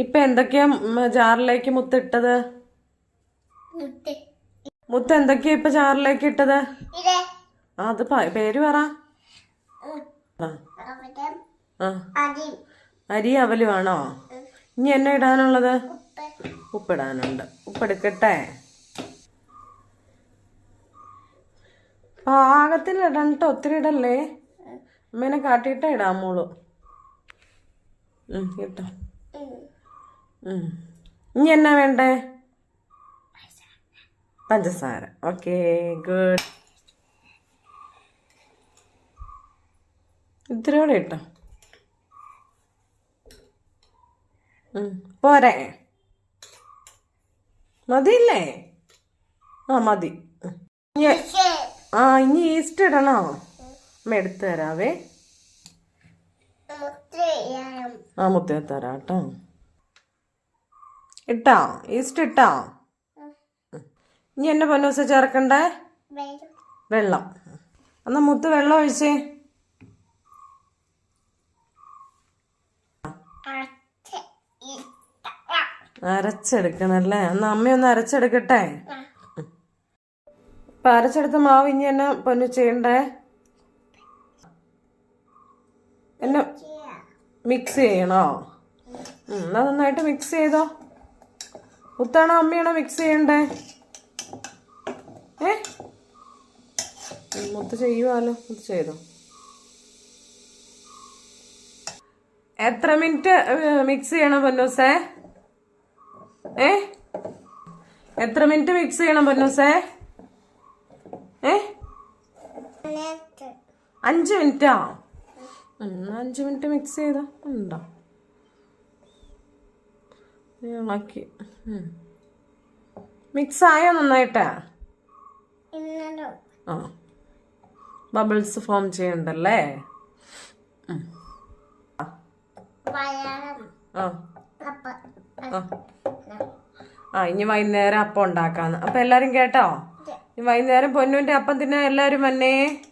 ഇപ്പൊ എന്തൊക്കെയാ ജാറിലേക്ക് മുത്തിട്ടത്? മുത്ത്. എന്തൊക്കെയാ ഇപ്പൊ ജാറിലേക്ക് ഇട്ടത്? അത് പേര് പറ. അരി അവലുവാണോ? അവലുമാണോ ഇനി എന്നെ ഇടാനുള്ളത്? ഉപ്പ്. ഉപ്പിടാനുണ്ട്. ഉപ്പെടുക്കട്ടെ. പാകത്തിന് ഇടണ്ട ഒത്തിരി ഇടല്ലേ? അമ്മേനെ കാട്ടിയിട്ടേ ഇടാമോളൂ. കേട്ടോ. ഇനി എന്നാ വേണ്ടേ? പഞ്ചസാര. Okay good. ഇത്രയോടെ ഇട്ടോ. പോരെ. മതിയില്ലേ? ആ മതി. ആ ഇനി ഈസ്റ്റ് ഇടണോ? അമ്മ എടുത്തു തരാവേ. ആ മുത്തേ തരാം കേട്ടോ. ഇട്ടോ ഈസ്റ്റ് ഇട്ടാ. ഇനി എന്നെ പൊന്നൂസ ചേർക്കണ്ടേ? വെള്ളം. എന്നാ മുത്ത് വെള്ളം ഒഴിച്ചേ. അരച്ചെടുക്കണല്ലേ? എന്നാ അമ്മയൊന്ന് അരച്ചെടുക്കട്ടെ? ഇപ്പൊ അരച്ചെടുത്ത മാവ് ഇനി എന്നെ പൊന്നു ചെയ്യണ്ടേ? എന്നെ മിക്സ് ചെയ്യണോ? എന്നാ നന്നായിട്ട് മിക്സ് ചെയ്തോ. മുത്താണോ അമ്മയാണോ മിക്സ് ചെയ്യണ്ടേ? ഏ? മുത്ത് ചെയ്യുവാലോ? മുത്ത് ചെയ്തോ? എത്ര മിനിറ്റ് മിക്സ് ചെയ്യണം പൊന്നൂസേ? ഏ? എത്ര മിനിറ്റ് മിക്സ് ചെയ്യണം പൊന്നൂസേ? ഏ? അഞ്ച് മിനിറ്റാ. അഞ്ച് മിനിറ്റ്? മിക്സ് ചെയ്താ. ഉണ്ടോ? ഇളക്കി മിക്സ് ആയോ നന്നായിട്ടാ? ആ. ബബിൾസ് ഫോം ചെയ്യണ്ടല്ലേ? ആ. ഇനി വൈകുന്നേരം അപ്പം ഉണ്ടാക്കാന്ന്. അപ്പൊ എല്ലാവരും കേട്ടോ? ഇനി വൈകുന്നേരം പൊന്നുവിന്റെ അപ്പം തിന്നാൻ എല്ലാവരും വന്നേ?